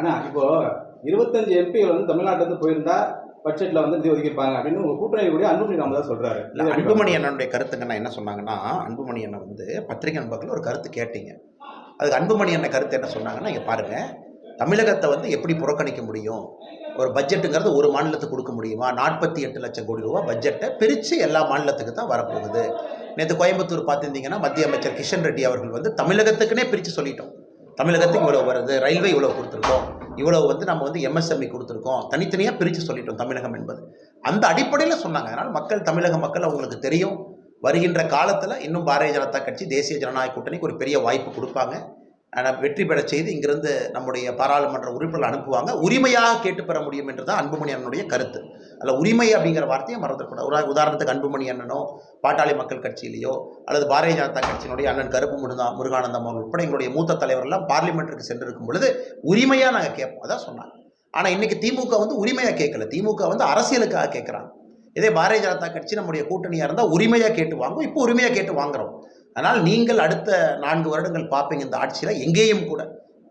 ஆனா இப்போ இருபத்தஞ்சு எம்பிகள் வந்து தமிழ்நாட்டுல இருந்து போயிருந்தா பட்ஜெட்ல வந்து நிதி ஒதுக்கியிருப்பாங்க அப்படின்னு உங்க கூட்டணி கூட அன்புமணி ராமதாஸ் சொல்றாரு. இல்ல, அன்புமணி அண்ணனுடைய கருத்துங்கன்னா என்ன சொன்னாங்கன்னா அன்புமணி அண்ணன் வந்து பத்திரிகை நண்பர்கள் ஒரு கருத்து கேட்டீங்க. அதுக்கு அன்புமணி அண்ணன் கருத்து என்ன சொன்னாங்கன்னா இங்கே பாருங்க தமிழகத்தை வந்து எப்படி புறக்கணிக்க முடியும்? ஒரு பட்ஜெட்டுங்கிறது ஒரு மாநிலத்துக்கு கொடுக்க முடியுமா? நாற்பத்தி எட்டு லட்சம் கோடி ரூபா பட்ஜெட்டை பிரித்து எல்லா மாநிலத்துக்கு தான் வரப்போகுது. நேற்று கோயம்புத்தூர் பார்த்துருந்தீங்கன்னா மத்திய அமைச்சர் கிஷன் ரெட்டி அவர்கள் வந்து தமிழகத்துக்குனே பிரித்து சொல்லிட்டோம். தமிழகத்துக்கு இவ்வளோ வருது ரயில்வே இவ்வளோ கொடுத்துருக்கோம். இவ்வளோ வந்து நம்ம வந்து எம்எஸ்எம்இ கொடுத்துருக்கோம். தனித்தனியாக பிரித்து சொல்லிட்டோம் தமிழகம் என்பது. அந்த அடிப்படையில் சொன்னாங்க. அதனால் மக்கள் தமிழக மக்கள் அவங்களுக்கு தெரியும். வருகின்ற காலத்தில் இன்னும் பாரதிய ஜனதா கட்சி தேசிய ஜனநாயக கூட்டணிக்கு ஒரு பெரிய வாய்ப்பு கொடுப்பாங்க. வெற்றி பெற செய்து இங்கிருந்து நம்முடைய பாராளுமன்ற உறுப்பினர்கள் அனுப்புவாங்க. உரிமையாக கேட்டு பெற முடியும் என்று தான் அன்புமணி அண்ணனுடைய கருத்து. அதில் உரிமை அப்படிங்கிற வார்த்தையை மறந்துடக்கூடாது உதா உதாரணத்துக்கு அன்புமணி அண்ணனோ பாட்டாளி மக்கள் கட்சியிலேயோ அல்லது பாரதிய ஜனதா கட்சியினுடைய அண்ணன் கருப்பு முருகா முருகானந்தம் அவர்கள் உட்பட எங்களுடைய மூத்த தலைவர்கள்லாம் பார்லிமெண்ட்டுக்கு சென்றிருக்கும் பொழுது உரிமையாக நாங்கள் கேட்போம். அதான் சொன்னாங்க. ஆனால் இன்னைக்கு திமுக வந்து உரிமையாக கேட்கல. திமுக வந்து அரசியலுக்காக கேட்குறாங்க. இதே பாரதிய ஜனதா கட்சி நம்முடைய கூட்டணியாக இருந்தால் உரிமையாக கேட்டு வாங்குவோம். இப்போ உரிமையாக கேட்டு வாங்குறோம். அதனால் நீங்கள் அடுத்த நான்கு வருடங்கள் பார்ப்பீங்க இந்த ஆட்சியில் எங்கேயும் கூட.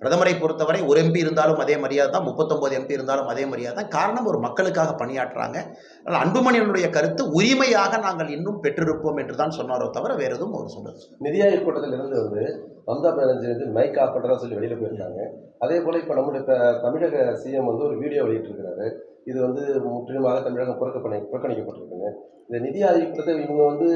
பிரதமரை பொறுத்தவரை ஒரு எம்பி இருந்தாலும் அதே மரியாதை தான் முப்பத்தொம்போது எம்பி இருந்தாலும் அதே மரியாதை தான். காரணம் ஒரு மக்களுக்காக பணியாற்றுறாங்க. அதனால் அன்புமணியனுடைய கருத்து உரிமையாக நாங்கள் இன்னும் பெற்றிருப்போம் என்று தான் சொன்னாரோ தவிர வேறு எதுவும் அவர் சொன்னது நிதி ஆயோக் கூட்டத்தில் இருந்து வந்து மம்தா பானர்ஜி வந்து மைக் ஆஃப் பண்ணுறதா சொல்லி வெளியில் போயிருக்காங்க. அதே போல் இப்போ நம்முடைய தமிழக சிஎம் வந்து ஒரு வீடியோ வெளியிட்டிருக்கிறாரு. இது வந்து முற்றிலுமாக தமிழகம் புறக்கப்பணி புறக்கணிக்கப்பட்டிருக்குங்க. இந்த நிதி ஆதிக்கத்தை இவங்க வந்து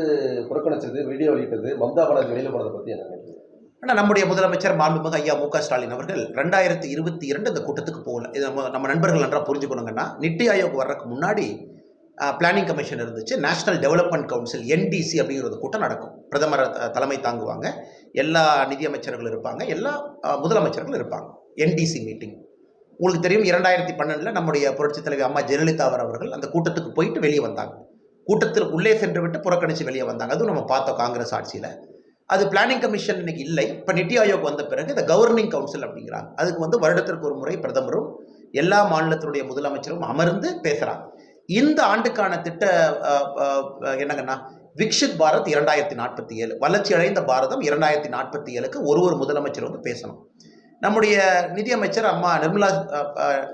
புறக்கணிச்சது வீடியோ வெளியிட்டது மம்தா பானர்ஜி வெளியில் போனதை பற்றி என்ன நினைக்கிறீங்க? ஆனால் நம்முடைய முதலமைச்சர் மாண்புமிகு ஐயா மு க ஸ்டாலின் அவர்கள் ரெண்டாயிரத்தி இருபத்தி இரண்டு இந்த கூட்டத்துக்கு போகல. இது நம்ம நம்ம நண்பர்கள் நன்றாக புரிஞ்சுக்கணுங்கன்னா நித்தி ஆயோக் வர்றதுக்கு முன்னாடி பிளானிங் கமிஷன் இருந்துச்சு. நேஷனல் டெவலப்மெண்ட் கவுன்சில் என்டிசி அப்படிங்கிறது ஒரு கூட்டம் நடக்கும். பிரதமர் தலைமை தாங்குவாங்க. எல்லா நிதியமைச்சர்கள் இருப்பாங்க. எல்லா முதலமைச்சர்களும் இருப்பாங்க. என்டிசி மீட்டிங் உங்களுக்கு தெரியும் இரண்டாயிரத்தி பன்னெண்டில் நம்முடைய புரட்சித் தலைவி அம்மா ஜெயலலிதா அவர் அவர்கள் அந்த கூட்டத்துக்கு போயிட்டு வெளியே வந்தாங்க. கூட்டத்தில் உள்ளே சென்று விட்டு புறக்கணித்து வெளியே வந்தாங்க. அதுவும் நம்ம பார்த்தோம் காங்கிரஸ் ஆட்சியில். அது பிளானிங் கமிஷன் இன்னைக்கு இல்லை. இப்போ நித்தி ஆயோக் வந்த பிறகு இந்த கவர்னிங் கவுன்சில் அப்படிங்கிறாங்க. அதுக்கு வந்து வருடத்திற்கு ஒரு முறை பிரதமரும் எல்லா மாநிலத்தினுடைய முதலமைச்சரும் அமர்ந்து பேசுகிறாங்க இந்த ஆண்டுக்கான திட்ட என்னங்கன்னா விக்ஷித் பாரத் இரண்டாயிரத்தி நாற்பத்தி ஏழு வளர்ச்சி அடைந்த பாரதம் இரண்டாயிரத்தி நாற்பத்தி ஏழுக்கு ஒரு ஒரு முதலமைச்சர் வந்து பேசணும். நம்முடைய நிதியமைச்சர் அம்மா நிர்மலா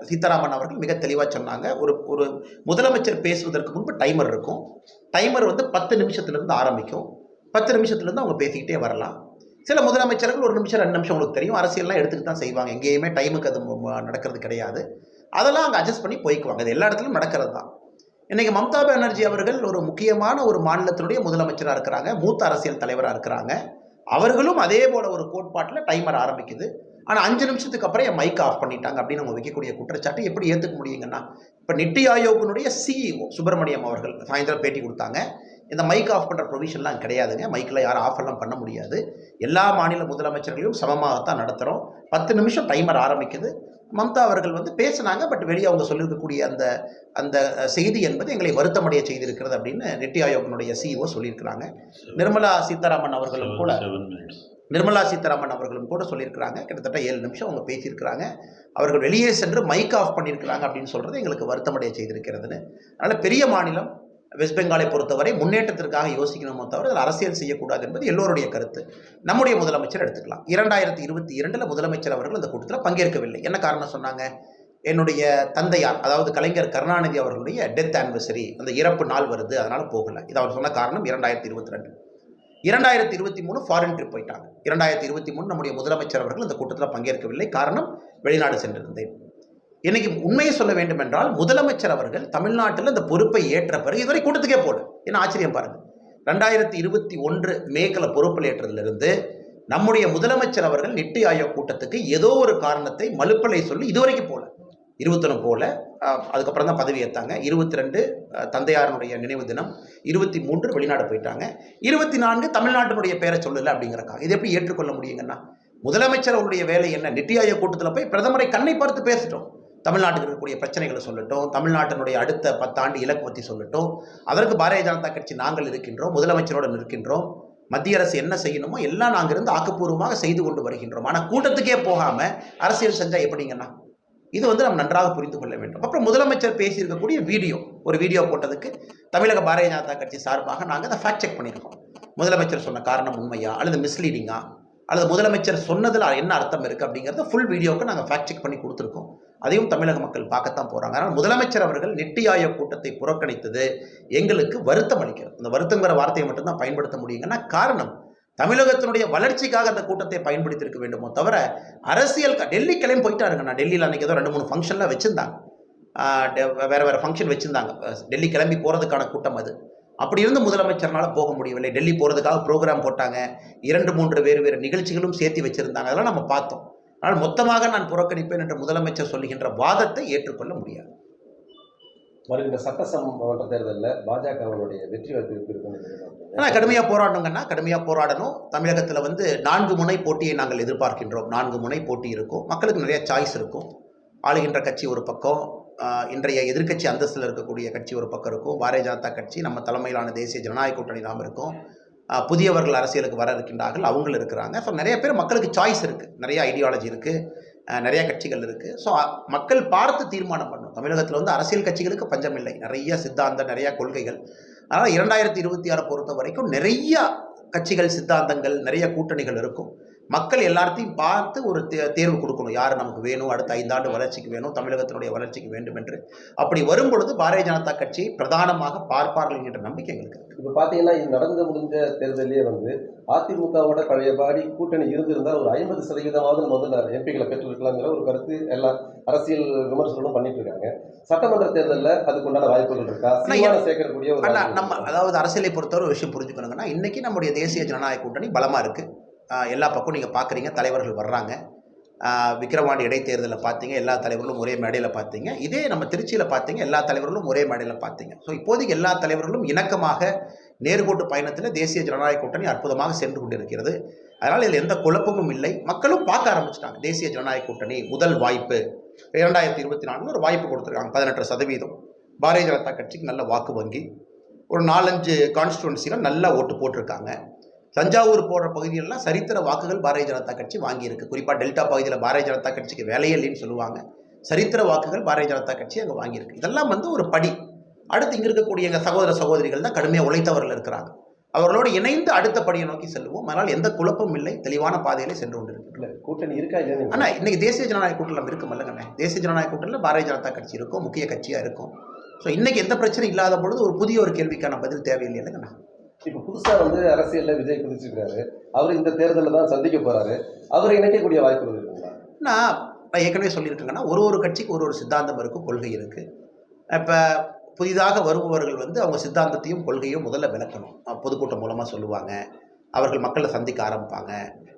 சீதாராமன் அவர்கள் மிக தெளிவாக சொன்னாங்க. ஒரு ஒரு முதலமைச்சர் பேசுவதற்கு முன்பு டைமர் இருக்கும். டைமர் வந்து பத்து நிமிஷத்துலேருந்து ஆரம்பிக்கும். பத்து நிமிஷத்துலேருந்து அவங்க பேசிக்கிட்டே வரலாம். சில முதலமைச்சர்கள் ஒரு நிமிஷம் ரெண்டு நிமிஷம் உங்களுக்கு தெரியும். அரசியல்லாம் எடுத்துக்கிட்டு தான் செய்வாங்க. எங்கேயுமே டைமுக்கு அது நடக்கிறது கிடையாது. அதெல்லாம் அங்கே அட்ஜஸ்ட் பண்ணி போய்க்குவாங்க. அது எல்லா இடத்துலையும் நடக்கிறது தான். இன்றைக்கி மம்தா பானர்ஜி அவர்கள் ஒரு முக்கியமான ஒரு மாநிலத்தினுடைய முதலமைச்சராக இருக்கிறாங்க. மூத்த அரசியல் தலைவராக இருக்கிறாங்க. அவர்களும் அதே போல் ஒரு கோட்பாட்டில் டைமர் ஆரம்பிக்குது. ஆனால் அஞ்சு நிமிஷத்துக்கு அப்புறம் என் மைக் ஆஃப் பண்ணிட்டாங்க அப்படின்னு அவங்க வைக்கக்கூடிய குற்றச்சாட்டு எப்படி ஏற்றுக்க முடியுங்கன்னா இப்போ நித்தி ஆயோக்கினுடைய சிஇஓ சுப்பிரமணியம் அவர்கள் சாயந்தரம் பேட்டி கொடுத்தாங்க. இந்த மைக் ஆஃப் பண்ணுற ப்ரொவிஷன்லாம் கிடையாதுங்க. மைக்கில் யாரும் ஆஃப் எல்லாம் பண்ண முடியாது. எல்லா மாநில முதலமைச்சர்களையும் சமமாகத்தான் நடத்துகிறோம் பத்து நிமிஷம் டைமர் ஆரம்பிக்குது. மம்தா அவர்கள் வந்து பேசுனாங்க பட் வெளியே அவங்க சொல்லியிருக்கக்கூடிய அந்த அந்த செய்தி என்பது எங்களை வருத்தமடைய செய்திருக்கிறது அப்படின்னு நித்தி ஆயோக்கினுடைய சிஇஓ சொல்லியிருக்கிறாங்க. நிர்மலா சீதாராமன் அவர்களும் கூட நிர்மலா சீதாராமன் அவர்களும் கூட சொல்லியிருக்கிறாங்க. கிட்டத்தட்ட ஏழு நிமிஷம் அவங்க பேசியிருக்கிறாங்க. அவர்கள் வெளியே சென்று மைக் ஆஃப் பண்ணியிருக்கிறாங்க அப்படின்னு சொல்கிறது எங்களுக்கு வருத்தமடைய செய்திருக்கிறதுன்னு. அதனால் பெரிய மாநிலம் வெஸ்ட் பெங்காலை பொறுத்தவரை முன்னேற்றத்திற்காக யோசிக்கணுமோ தவிர அதில் அரசியல் செய்யக்கூடாது என்பது எல்லோருடைய கருத்து. நம்முடைய முதலமைச்சர் எடுத்துக்கலாம். இரண்டாயிரத்தி இருபத்தி இரண்டில் முதலமைச்சர் அவர்கள் அந்த கூட்டத்தில் பங்கேற்கவில்லை. என்ன காரணம் சொன்னாங்க? என்னுடைய தந்தையார் அதாவது கலைஞர் கருணாநிதி அவர்களுடைய டெத் ஆனிவர்சரி அந்த இறப்பு நாள் வருது அதனால் போகலை. இது அவர் சொன்ன காரணம் இரண்டாயிரத்தி இருபத்தி ரெண்டு. இரண்டாயிரத்தி இருபத்தி மூணு ஃபாரின் ட்ரிப் போயிட்டாங்க. இரண்டாயிரத்தி இருபத்தி மூணு நம்முடைய முதலமைச்சர் அவர்கள் இந்த கூட்டத்தில் பங்கேற்கவில்லை. காரணம் வெளிநாடு சென்றிருந்தேன். இன்னைக்கு உண்மையை சொல்ல வேண்டும் என்றால் முதலமைச்சர் அவர்கள் தமிழ்நாட்டில் இந்த பொறுப்பை ஏற்ற பிறகு இதுவரை கூட்டத்துக்கே போல என்ன ஆச்சரியம் பாருங்க. ரெண்டாயிரத்தி இருபத்தி ஒன்று மேக்கில் பொறுப்பில் ஏற்றதிலிருந்து நம்முடைய முதலமைச்சர் அவர்கள் நித்தி ஆயோக் கூட்டத்துக்கு ஏதோ ஒரு காரணத்தை மலுப்பலை சொல்லி இதுவரைக்கும் போல இருபத்தொன்று போல் அதுக்கப்புறம் தான் பதவி ஏற்றாங்க இருபத்தி ரெண்டு தந்தையாரனுடைய நினைவு தினம். இருபத்தி மூன்று வெளிநாடு போயிட்டாங்க. இருபத்தி நான்கு தமிழ்நாட்டினுடைய பேரை சொல்லலை அப்படிங்கிறக்காங்க இது எப்படி ஏற்றுக்கொள்ள முடியுங்கன்னா முதலமைச்சர் அவருடைய வேலை என்ன? நித்தி ஆயோக் கூட்டத்தில் போய் பிரதமரை கண்ணை பார்த்து பேசிட்டோம். தமிழ்நாட்டுக்கு இருக்கக்கூடிய பிரச்சனைகளை சொல்லட்டும் தமிழ்நாட்டினுடைய அடுத்த பத்தாண்டு இலக்கு பற்றி சொல்லட்டும். அதற்கு பாரதிய ஜனதா கட்சி நாங்கள் இருக்கின்றோம் முதலமைச்சரோடு இருக்கின்றோம் மத்திய அரசு என்ன செய்யணுமோ எல்லாம் நாங்கள் இருந்து ஆக்கப்பூர்வமாக செய்து கொண்டு வருகின்றோம். ஆனால் கூட்டத்துக்கே போகாமல் அரசியல் செஞ்சால் எப்படிங்கன்னா இது வந்து நம்ம நன்றாக புரிந்து கொள்ள வேண்டும். அப்புறம் முதலமைச்சர் பேசியிருக்கக்கூடிய வீடியோ ஒரு வீடியோ போட்டதுக்கு தமிழக பாரதிய ஜனதா கட்சி சார்பாக நாங்கள் அதை ஃபேக்ட் செக் பண்ணியிருக்கோம். முதலமைச்சர் சொன்ன காரணம் உண்மையா அல்லது மிஸ்லீடிங்கா அல்லது முதலமைச்சர் சொன்னதில் என்ன அர்த்தம் இருக்குது அப்படிங்கிறத ஃபுல் வீடியோவுக்கு நாங்கள் ஃபேக்ட் செக் பண்ணி கொடுத்துருக்கோம். அதையும் தமிழக மக்கள் பார்க்கத்தான் போகிறாங்க ஆனால் முதலமைச்சர் அவர்கள் நெட்டி ஆயோக் கூட்டத்தை புறக்கணித்தது எங்களுக்கு வருத்தம் அளிக்கிறது. இந்த வருத்தங்கிற வார்த்தையை மட்டும்தான் பயன்படுத்த முடியுங்கன்னா காரணம் தமிழகத்தினுடைய வளர்ச்சிக்காக அந்த கூட்டத்தை பயன்படுத்தியிருக்க வேண்டுமோ தவிர அரசியல் டெல்லி கிளம்பி போயிட்டாருங்க. நான் டெல்லியில் அன்றைக்கி ஏதோ ரெண்டு மூணு ஃபங்க்ஷன்லாம் வச்சுருந்தாங்க. வேறு வேறு ஃபங்க்ஷன் வச்சுருந்தாங்க. டெல்லி கிளம்பி போகிறதுக்கான கூட்டம் அது. அப்படி இருந்து முதலமைச்சர்னால போக முடியவில்லை. டெல்லி போகிறதுக்காக ப்ரோக்ராம் போட்டாங்க. இரண்டு மூன்று வேறு வேறு நிகழ்ச்சிகளும் சேர்த்து வச்சுருந்தாங்க. அதெல்லாம் நம்ம பார்த்தோம். ஆனால் மொத்தமாக நான் புறக்கணிப்பேன் என்று முதலமைச்சர் சொல்லுகின்ற வாதத்தை ஏற்றுக்கொள்ள முடியாது. வருகின்ற சட்டசமன்ற தேர்தலில் பாஜகவினுடைய வெற்றி வாய்ப்பு இருக்கும் ஆனால் கடுமையாக போராடணுங்கன்னா கடுமையாக போராடணும். தமிழகத்தில் வந்து நான்கு முனை போட்டியை நாங்கள் எதிர்பார்க்கின்றோம். நான்கு முனை போட்டி இருக்கும். மக்களுக்கு நிறைய சாய்ஸ் இருக்கும். ஆளுகின்ற கட்சி ஒரு பக்கம் இன்றைய எதிர்க்கட்சி அந்தஸ்தில் இருக்கக்கூடிய கட்சி ஒரு பக்கம் இருக்கும். பாரதிய ஜனதா கட்சி நம்ம தலைமையிலான தேசிய ஜனநாயக கூட்டணி நாம் இருக்கும். புதியவர்கள் அரசியலுக்கு வர இருக்கின்றார்கள். அவங்களும் இருக்கிறாங்க. ஸோ நிறைய பேர் மக்களுக்கு சாய்ஸ் இருக்குது நிறைய ஐடியாலஜி இருக்குது நிறைய கட்சிகள் இருக்குது ஸோ மக்கள் பார்த்து தீர்மானம் பண்ணும் தமிழகத்தில் வந்து அரசியல் கட்சிகளுக்கு பஞ்சம் இல்லை நிறைய சித்தாந்தம் நிறைய கொள்கைகள். அதனால் இரண்டாயிரத்தி இருபத்தி ஆறை பொறுத்த வரைக்கும் நிறைய கட்சிகள் சித்தாந்தங்கள் நிறைய கூட்டணிகள் இருக்கும். மக்கள் எல்லாத்தையும் பார்த்து ஒரு தே- தேர்வு கொடுக்கணும். யார் நமக்கு வேணும்? அடுத்த ஐந்தாண்டு வளர்ச்சிக்கு வேணும்? தமிழகத்தினுடைய வளர்ச்சிக்கு வேண்டும் என்று. அப்படி வரும் பொழுது பாரதிய ஜனதா கட்சியை பிரதானமாக பார்ப்பார்கள் என்கின்ற நம்பிக்கை எங்களுக்கு. இப்போ பார்த்தீங்கன்னா இது நடந்து முடிஞ்ச தேர்தலே வந்து அதிமுகவோட பழையபாடி கூட்டணி இருந்திருந்தால் ஒரு ஐம்பது சதவீதமாவது வந்து எம்பிகளை பெற்றிருக்கலாங்கிற ஒரு கருத்து எல்லா அரசியல் விமர்சனங்களும் பண்ணிட்டு இருக்காங்க. சட்டமன்ற தேர்தலில் அதுக்குண்டான வாய்ப்புகள் இருக்கா? சேர்க்கக்கூடிய ஒரு நம்ம? அதாவது அரசியலை பொறுத்தவரை ஒரு விஷயம் புரிஞ்சுக்கணுங்கன்னா இன்னைக்கு நம்முடைய தேசிய ஜனநாயக கூட்டணி பலமாக இருக்குது எல்லா பக்கம் நீங்கள் பார்க்குறீங்க தலைவர்கள் வர்றாங்க. விக்கிரவாண்டி இடைத்தேர்தலில் பார்த்தீங்க எல்லா தலைவர்களும் ஒரே மேடையில் பார்த்தீங்க இதே நம்ம திருச்சியில் பார்த்தீங்க எல்லா தலைவர்களும் ஒரே மேடையில் பார்த்தீங்க ஸோ இப்போதைக்கு எல்லா தலைவர்களும் இணக்கமாக நேர்கோட்டு பயணத்தில் தேசிய ஜனநாயக கூட்டணி அற்புதமாக சென்று கொண்டிருக்கிறது. அதனால் இதில் எந்த குழப்பமும் இல்லை. மக்களும் பார்க்க ஆரம்பிச்சிட்டாங்க. தேசிய ஜனநாயக கூட்டணி முதல் வாய்ப்பு. இரண்டாயிரத்தி இருபத்தி நாலு ஒரு வாய்ப்பு கொடுத்துருக்காங்க பதினெட்டு சதவீதம். பாரதிய ஜனதா கட்சிக்கு நல்ல வாக்கு வங்கி. ஒரு நாலஞ்சு கான்ஸ்டுவன்சியில் நல்லா ஓட்டு போட்டிருக்காங்க. தஞ்சாவூர் போன்ற பகுதிகளெலாம் சரித்திர வாக்குகள் பாரதிய ஜனதா கட்சி வாங்கியிருக்கு. குறிப்பாக டெல்டா பகுதியில் பாரதிய ஜனதா கட்சிக்கு வேலையே இல்லைன்னு சொல்லுவாங்க. சரித்திர வாக்குகள் பாரதிய ஜனதா கட்சி அங்கே வாங்கியிருக்கு. இதெல்லாம் வந்து ஒரு படி. அடுத்து இங்கே இருக்கக்கூடிய எங்கள் சகோதர சகோதரிகள் தான் கடுமையாக உழைத்தவர்கள் இருக்கிறாங்க. அவர்களோடு இணைந்து அடுத்த படியை நோக்கி செல்லுவோம் அதனால் எந்த குழப்பமும் இல்லை. தெளிவான பாதையிலே சென்று கொண்டிருக்கு இல்ல, கூட்டணி இருக்கா இல்லையா ஆனால் இன்னைக்கு தேசிய ஜனநாயக கூட்டணி இருக்கும் இல்லைங்கண்ணே தேசிய ஜனநாயக கூட்டணியில் பாரதிய ஜனதா கட்சி இருக்கும். முக்கிய கட்சியாக இருக்கும். ஸோ இன்னைக்கு எந்த பிரச்சனையும் இல்லாத பொழுது ஒரு புதிய ஒரு கேள்விக்கான பதில் தேவையில்லை இல்லைங்கண்ணா இப்போ புதுசாக வந்து அரசியலில் விஜய் குதிச்சிருக்காரு. அவர் இந்த தேர்தலில் தான் சந்திக்க போகிறாரு அவரை இணைக்கக்கூடிய வாய்ப்புகள் இருக்குங்களா? நான் நான் ஏற்கனவே சொல்லியிருக்கேங்கன்னா ஒரு ஒரு கட்சிக்கு ஒரு ஒரு சித்தாந்தம் இருக்கும் கொள்கை இருக்குது இப்போ புதிதாக வருபவர்கள் வந்து அவங்க சித்தாந்தத்தையும் கொள்கையும் முதல்ல விளக்கணும். பொதுக்கூட்டம் மூலமாக சொல்லுவாங்க. அவர்கள் மக்களை சந்திக்க ஆரம்பிப்பாங்க.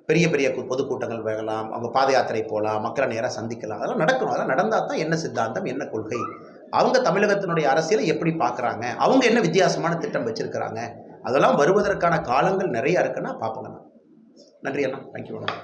பெரிய பெரிய பொதுக்கூட்டங்கள் வேகலாம் அவங்க பாத யாத்திரை போகலாம் மக்களை நேராக சந்திக்கலாம். அதெல்லாம் நடக்கணும். அதெல்லாம் நடந்தால் தான் என்ன சித்தாந்தம் என்ன கொள்கை? அவங்க தமிழகத்தினுடைய அரசியலை எப்படி பார்க்குறாங்க அவங்க என்ன வித்தியாசமான திட்டம் வச்சுருக்கிறாங்க? அதெல்லாம் வருவதற்கான காலங்கள் நிறையா இருக்குன்னா பார்ப்போங்கண்ணா நன்றி அண்ணா. தேங்க்யூ அண்ணா